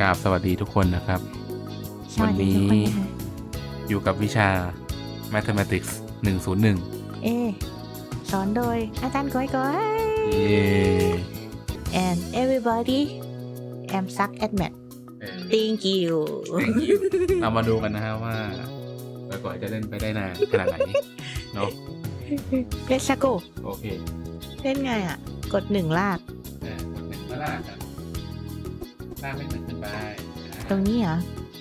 กราบสวัสดีทุกคนนะครับสวัสดีทุกคนนะคะอยู่กับวิชา Mathematics 101 เอ สอนโดยอาจารย์ก้อยก้อยเย้ and everybody am suck at math เออ thank you เรามาดูกันนะฮะว่าก่อยๆจะเล่นไปได้นานขนาดไหนเนาะ let's go โอเค เล่นไงอะ กดหนึ่งลากเออกดหนึ่งก็ลากครับ ลากไม่ถึงขึ้นไปอ่าตรงนี้เหรอ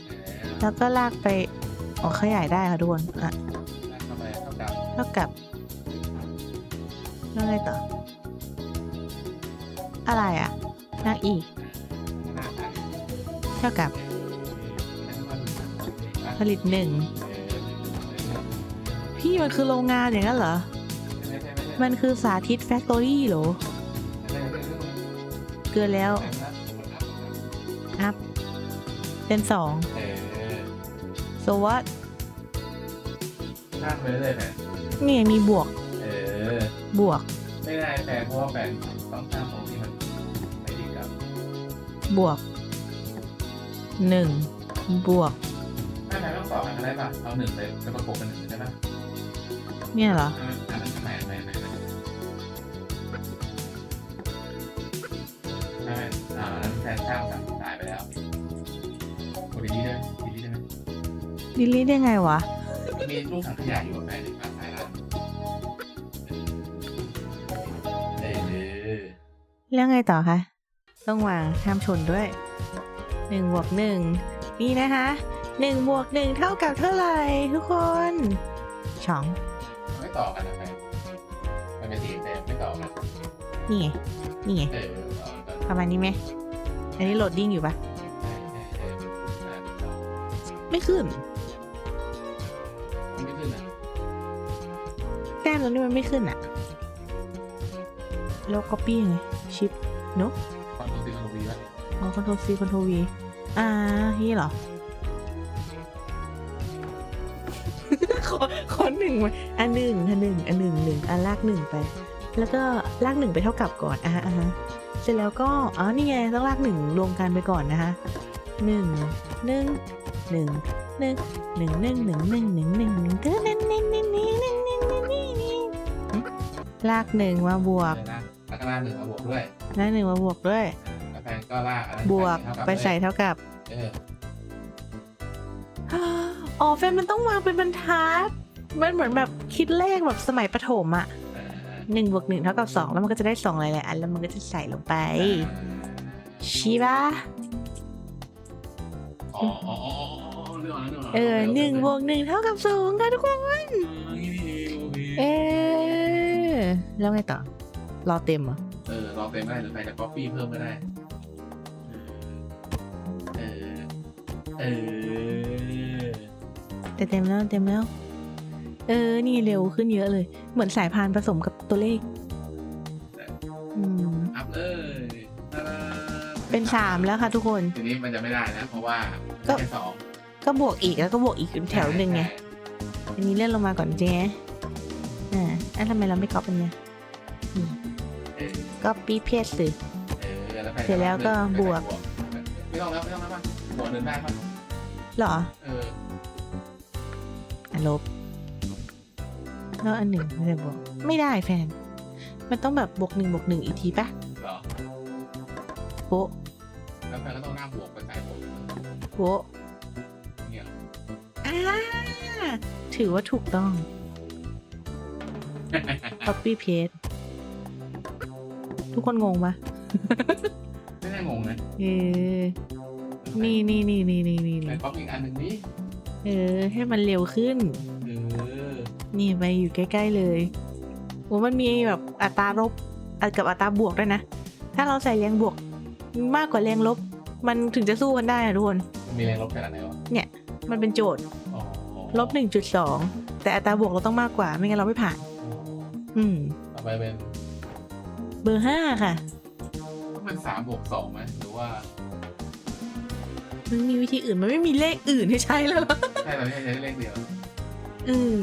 เออแล้วก็ลากไปอ๋อขยายได้ค่ะทุกคนอะลากเข้าไปเท่ากับเท่ากับแล้วไงต่อ อะไรอะลากอีกหน้าตาเท่ากับแล้วก็ดูนะผลิตหนึ่งเออพี่มันคือโรงงานอย่างนั้นเหรอไม่ใช่ไม่ใช่ไม่ใช่มันคือสาธิตแฟคทอรี่เหรอไม่ใช่ไม่ใช่เกินแล้วไม่ใช่อัพ เป็นสองเออ so what ลากไปเรื่อยๆแฟนนี่ไงมีบวกเออ บวก ไม่ได้แฟนเพราะว่าแฟนต้องสร้างตรงที่มันไม่ดีกับบวกหนึ่งบวกไม่แฟนต้องต่อกันอะไรป่ะเอาหนึ่งไปไปประกบกันหนึ่งใช่ไหมเนี่ยเหรออันนั้นอันนั้นก็ไม่ไม่ไม่ไม่ไม่อ่าอันนั้นแฟนสร้างสั่งตายไปแล้ว ดิลี่ได้ไงวะ มีลูกถังขยะอยู่กับแฟนในฝั่งซ้ายล่างเออแล้วไงต่อคะ ต้องวางห้ามชนด้วยหนึ่งบวกหนึ่งนี่นะคะหนึ่งบวกหนึ่งเท่ากับเท่าไหร่ทุกคนสองไม่ต่อกันนะแฟนมันเป็นสีแต่ไม่ต่อกันนี่ไงนี่ไงเออต่อกันประมาณนี้ไหมอันนี้โหลดดิ้งอยู่ปะใช่ใช่ใช่มันขึ้นมาเป็นต่อไม่ขึ้น รงนี้มันไม่ขึ้นอะแล้ว copy ยังไงชิปเนอะคอนโทรลซีคอนโทรลวีวะอ๋อ control C control V อ่านี่เหรอ ขอขอหนึ่งมาอันหนึ่งอันหนึ่งอันหนึ่งหนึ่งอันลากหนึ่งไป แล้วก็ลากหนึ่งไปเท่ากับก่อนอะฮะอะฮะเสร็จแล้วก็อ๋อนี่ไงต้องลากหนึ่งรวมกันไปก่อนนะคะหนึ่งหนึ่งหนึ่งหนึ่งหนึ่งหนึ่งหนึ่งหนึ่งหนึ่งหนึ่งหนึ่งเท่านั้นนี่นี่นี่นี่นี่นี่นี่ ลากหนึ่งมาบวกเลยนะแล้วก็ล่างหนึ่งมาบวกด้วยลากหนึ่งมาบวกด้วย แล้วแฟนก็ลากอันนั้นบวกเท่ากับไปใส่เท่ากับ เอออ๋อแฟนมันต้องวางเป็นบรรทัด มันเหมือนแบบคิดเลขแบบสมัยประถมอะเออหนึ่งบวกหนึ่งเท่ากับสองแล้วมันก็จะได้สองหลายๆอันแล้วมันก็จะใส่ลงไปชีปะอ๋ออ๋ออ๋ออ๋อเรื่องอะไรเรื่องอะไรเออหนึ่งบวกหนึ่งเท่ากับสองค่ะทุกคนอ๋อนี่นี่โอเคเออ แล้วไงต่อ รอเต็มเหรอ เออลองเต็มได้หรือใครจะก๊อปปี้เพิ่มก็ได้ เออ เออ แต่เต็มแล้วเต็มแล้ว เออ นี่เร็วขึ้นเยอะเลย เหมือนสายพานผสมกับตัวเลข อืม อัพเลยตาดาเป็นสามแล้วค่ะทุกคน ทีนี้มันจะไม่ได้นะ เพราะว่าก็ แค่สองก็บวกอีกแล้วก็บวกอีกแถวหนึ่งไงอันนี้เลื่อนลงมาก่อนเจ๊อ่าอะทำไมเราไม่ก๊อปอันเนี้ยเออก็ปีเพสสิเออแล้วใครเสร็จแล้วก็บวก ไม่ต้องแล้วไม่ต้องแล้วป่ะบวกเดินได้ป่ะเหรอ เอออะลบแล้วอันหนึ่งไม่ได้บวก ไม่ได้แฟน มันต้องแบบบวกหนึ่งบวกหนึ่งอีกทีปะเหรอโป๊ะแล้วแฟนก็ต้องหน้าบวกไปใส่บวกโป๊ะเนี่ยอ่าถือว่าถูกต้อง copy paste ทุกคนงงปะไม่ได้งงนะเออ นี่นี่นี่นี่นี่นี่แต่ก๊อปอีกอันหนึ่งนี้เออ ให้มันเร็วขึ้น เออ นี่ไปอยู่ใกล้ ๆ เลยโอ้มันมีแบบอัตราลบอะกับอัตราบวกด้วยนะ ถ้าเราใส่แรงบวกมากกว่าแรงลบ มันถึงจะสู้กันได้นะทุกคน มีแรงลบขนาดไหนวะมันเป็นโจทย์อ๋อลบหนึ่งจุดสองแต่อัตราบวกเราต้องมากกว่า ไม่งั้นเราไม่ผ่าน อืม ต่อไปเป็นเบอร์ห้าค่ะ ต้องเป็นสามบวกสองไหมหรือว่ามันมีวิธีอื่นมันไม่มีเลขอื่นให้ใช้แล้วเหรอใช่เราไม่ใช้เลขเดียวอืม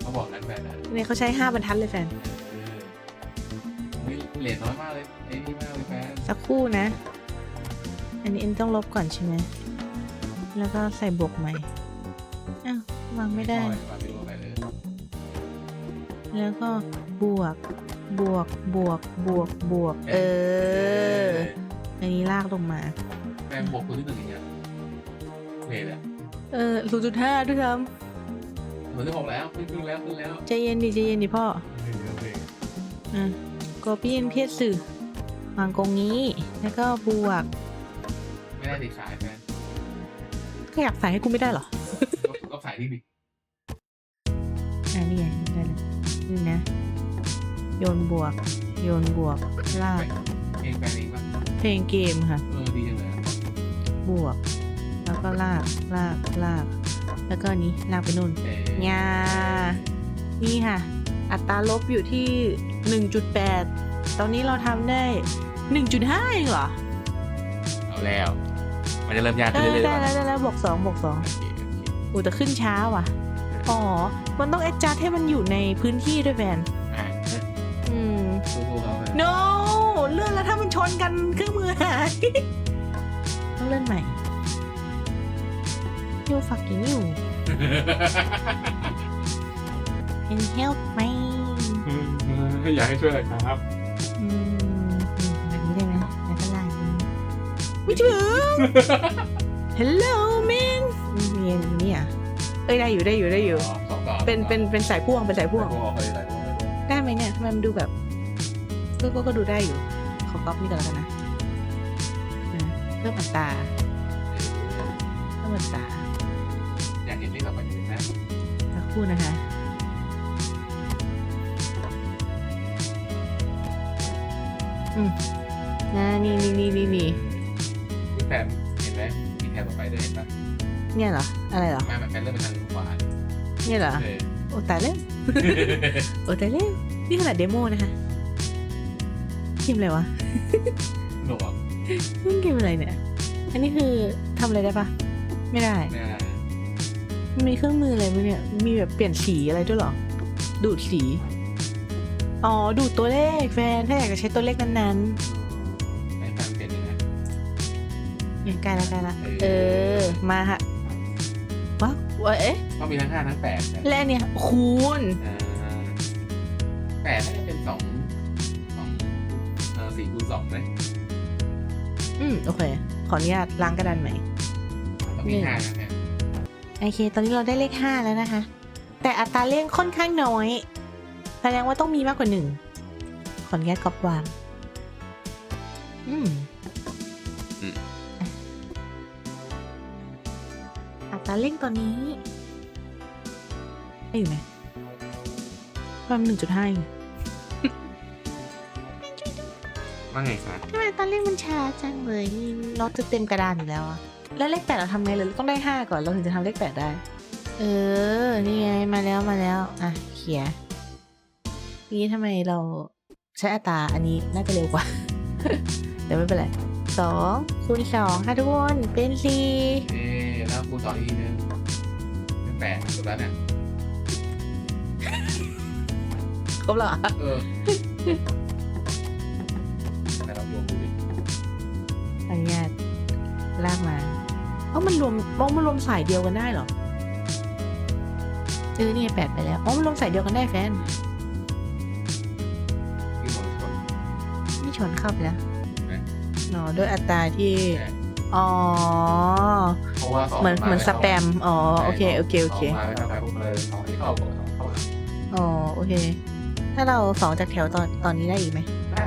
เขาบอกนั้นแบบนั้นเนี่ยเขาใช้ห้าบรรทัดเลยแฟน เออมีเหรียญน้อยมากเลยไอ้นี่มากเลยแฟนสักครู่นะ อันนี้เอ็นต้องลบก่อนใช่ไหม แล้วก็ใส่บวกใหม่ อ้าว วางไม่ได้ ปล่อยวางวิดีโอไปเลย แล้วก็บวก บวก บวก บวก บวก เออ อันนี้ลากลงมาแม่งบวกตัวที่หนึ่งอย่างเงี้ยเพลย์เลยเออศูนย์จุดห้าด้วยซ้เหมือนที่บอกแล้วขึ้นขึ้นแล้วขึ้นแล้วำใจเย็นดิใจเย็นดิพ่ออะ copy and paste สื่อวางกรงนี้ แล้วก็บวก ไม่ได้ติดสายแฟนก็อยากใส่ให้กูไม่ได้เหรอ ก็ก็สายที่ดิอะนี่ไง ได้เลยนี่นะ โยนบวก โยนบวกลากเองแฟนเองป่ะเพลงเกมค่ะ เออดีจังเลยอะบวก แล้วก็ลากลากลาก แล้วก็อันนี้ลากไปนู่น เออยานี่ค่ะ อัตราลบอยู่ที่ 1.8 ตอนนี้เราทำได้ 1.5เองเหรอ เอาแล้ว มันจะเริ่มยากได้ขึ้นเรื่อยๆได้ว่ะแล้วได้แล้วบวกสองบวกสองโอเคโอเคอูแต่ขึ้นช้าว่ะ อ๋อ มันต้อง adjust ให้มันอยู่ในพื้นที่ด้วยแฟนอะอืม สู้ๆเขาเลย no เลื่อนแล้วถ้ามันชนกันเครื่องมือหาย ต้องเลื่อนใหม่ you fucking you can help me อยากให้ช่วยอะไรครับ อืมอืมแบบนี้ได้ไหมแล้วก็ไล่อย่างนี้ไม่ถึง hello man อืมเนี่ยอยู่เนี่ย เอ้ยได้อยู่ได้อยู่ได้อยู่อ๋อสองต่อเป็นเป็นเป็นสายพ่วงเป็นสายพ่วงสายพ่วงเคยสายพ่วงเลยได้ไหมเนี่ยทำไมมันดูแบบก็ก็ก็ดูได้อยู่ ขอก๊อปนี่ก่อนแล้วกันนะนะเพิ่มอัตราเพิ่มอัตราอยากเห็นนี่ต่อไปจริงๆนะสักครู่นะคะอืมนะนี่นี่นี่นี่นี่มีแถมเห็นไหมมีแถมต่อไปด้วยเห็นปะ เนี่ยเหรอ อะไรเหรอมาแบบแฟนเริ่มเป็นทางขวาเนี่ยเหรอ เออโอ้ตายแล้ว โอ้ตายแล้ว นี่ขนาดเดโมนะคะเกมอะไรวะหนวกนี่เกมอะไรเนี่ย อันนี้คือทำอะไรได้ปะไม่ได้ เนี่ยมันมีเครื่องมืออะไรมั้ยเนี่ย มีแบบเปลี่ยนสีอะไรด้วยเหรอ ดูดสี อ๋อ ดูดตัวเลขแฟน ถ้าอยากจะใช้ตัวเลขนั้นให้แฟนเป็นยังไงๆเนี่ยใกล้ละใกล้ละ เอเอออมาฮะ ว้าวเอ๊ะก็มีทั้งห้าทั้งแปดนะและอันเนี่ยคูณอ่าแปดน่าจะเป็นสองสองเออสี่คูณสองไหมอืม โอเค ขออนุญาตล้างกระดานใหม่ก็มีห้านะแฟนโอเค ตอนนี้เราได้เลขห้าแล้วนะคะ แต่อัตราเลขค่อนข้างน้อย แสดงว่าต้องมีมากกว่าหนึ่งขออนุญาตก๊อปวาง อืม อัตราเลขตอนนี้ ได้อยู่ไหมประมาณหนึ่งจุดห้าว่าไงคะทำไมอัตราเลขมันช้าจังเลยนี่น็อตจะเต็มกระดานอยู่แล้วอะแล้วเลขแปดเราทำไงเลยเราต้องได้ห้าก่อนเราถึงจะทำเลขแปดได้ เออ นี่ไงมาแล้วมาแล้ว อะ เขียนนี่ทำไมเราใช้อัตราอันนี้น่าจะเร็วกว่า เดี๋ยวไม่เป็นไรสองคูณสองค่ะทุกคน เป็นสี่เอ๊ะ แล้วคูณต่ออีกทีนึงเป็นแปดถูกแล้วเนี่ยครบแล้วเหรอเออแต่เรารวมดูดิอนุญาตลากมาเอ้ามันรวมอ๋อมันรวมสายเดียวกันได้เหรอเออนี่ไงแปดไปแล้วอ๋อมันรวมสายเดียวกันได้แฟนที่หมดชนนี่ชนเข้าไปแล้วไหมเนาะด้วยอัตราที่แต่อ๋อเพราะว่าสองเหมือนาเหมือนไสแปม อ๋อ โอเค โอเค โอเคสงมาไม่เท่ากันผมเลยสองที่เข้าก่อนสองเข้าหลังอ๋อ โอเค ถ้าเราสองจากแถวตอนตอนนี้ได้อีกไหมได้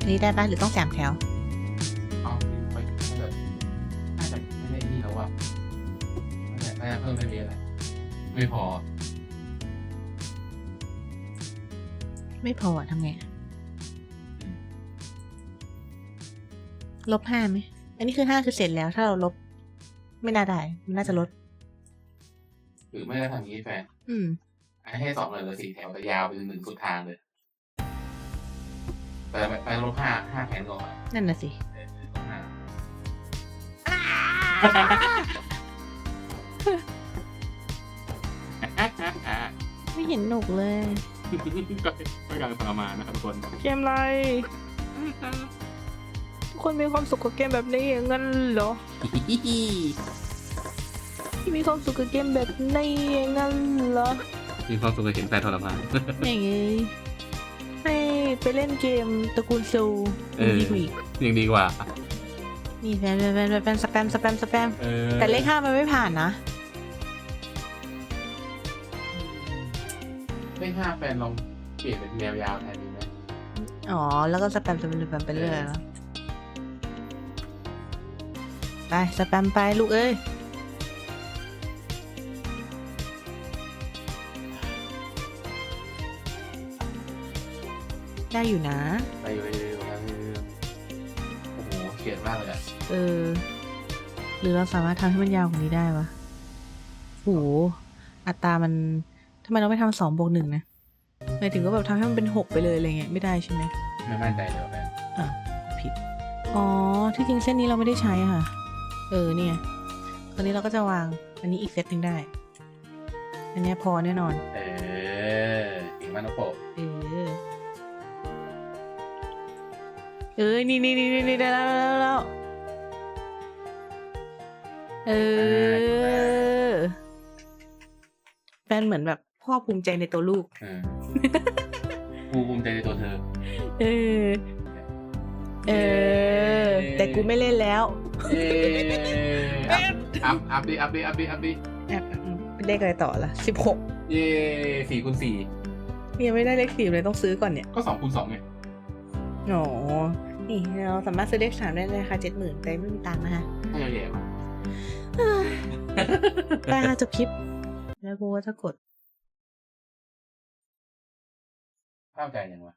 อันนี้ได้ปะหรือต้องสามแถวเอาไปถ้าเกิดน่าจะไม่ได้นี่แล้วว่าน่าจะน่าจะเพิ่มไม่มีอะไรไม่พอ ไม่พออะทำไงอะ ลบห้าไหม อันนี้คือห้าคือเสร็จแล้ว ถ้าเราลบ ไม่น่าได้ มันน่าจะลด หรือไม่ก็ทำอย่างนี้แฟนอืม ให้สองเลยเหลือสี่แถวแต่ยาวไปจนถึงสุดทางเลย แต่ไปลบห้าห้าแผนก่อนอะนั่นน่ะสิเออลบห้าไม่เห็นหนุกเลย ก็ก็ยังทรมานนะครับทุกคน เกมอะไรทุก คนมีความสุขกับเกมแบบนี้อย่างนั้นเหรอที่มีความสุขกับเกมแบบนี้อย่างนั้นเหรอมีความสุขกับเห็นแฟนทรมานอย่างงี้ให้ไปเล่นเกมตระกูลโซลเออดีกว่าอีกยังดีกว่า นี่แฟนแฟนแฟนแฟนสแปมสแปมสแปมเออแต่เลขห้ามันไม่ผ่านนะเลขห้าแฟนลองเปลี่ยนเป็นแนวยาวแทนดีไหมอ๋อ แล้วก็สแปมสแปมสแปมไปเรื่อยแล้ว ไปสแปมไปลูกเอ้ยได้อยู่นะ ไปอยู่เรื่อยๆครับโอ้โหเกลียดมากเลยอะเออ หรือเราสามารถทำให้มันยาวกว่านี้ได้วะโหอัตรามันทำไมเราไม่ทำสองบวกหนึ่งนะหมายถึงว่าแบบทำให้มันเป็นหกไปเลยอะไรเงี้ยไม่ได้ใช่ไหมไม่มั่นใจเลยว่าแฟนอะผิด อ๋อ ที่จริงเส้นนี้เราไม่ได้ใช้อะค่ะเออเนี่ยตอนนี้เราก็จะวางอันนี้อีกเซตหนึ่งได้ อันเนี้ยพอแน่นอน เออเก่งมากนะโปะเออ เออ นี่นี่นี่นี่ได้แล้วได้แล้วได้แล้วเออแฟนเหมือนแบบพ่อภูมิใจในตัวลูกเออกูภูมิใจในตัวเธอ เออ เออ แต่กูไม่เล่นแล้วเย้อัพอัพอัพดิอัพดิอัพดิอัพดิแอบอืมเป็นเลขอะไรต่อล่ะสิบหกเย้สี่คูณสี่ยังไม่ได้เลขสี่เลยต้องซื้อก่อนเนี่ย ก็สองคูณสองไงอ๋อนี่เราสามารถซื้อเลขสามได้ในราคาเจ็ดหมื่นแต่ไม่มีตังค์นะคะถ้าแย่ๆมาไปค่ะจบคลิป แล้วกูว่าจะกดเข้าใจยังวะ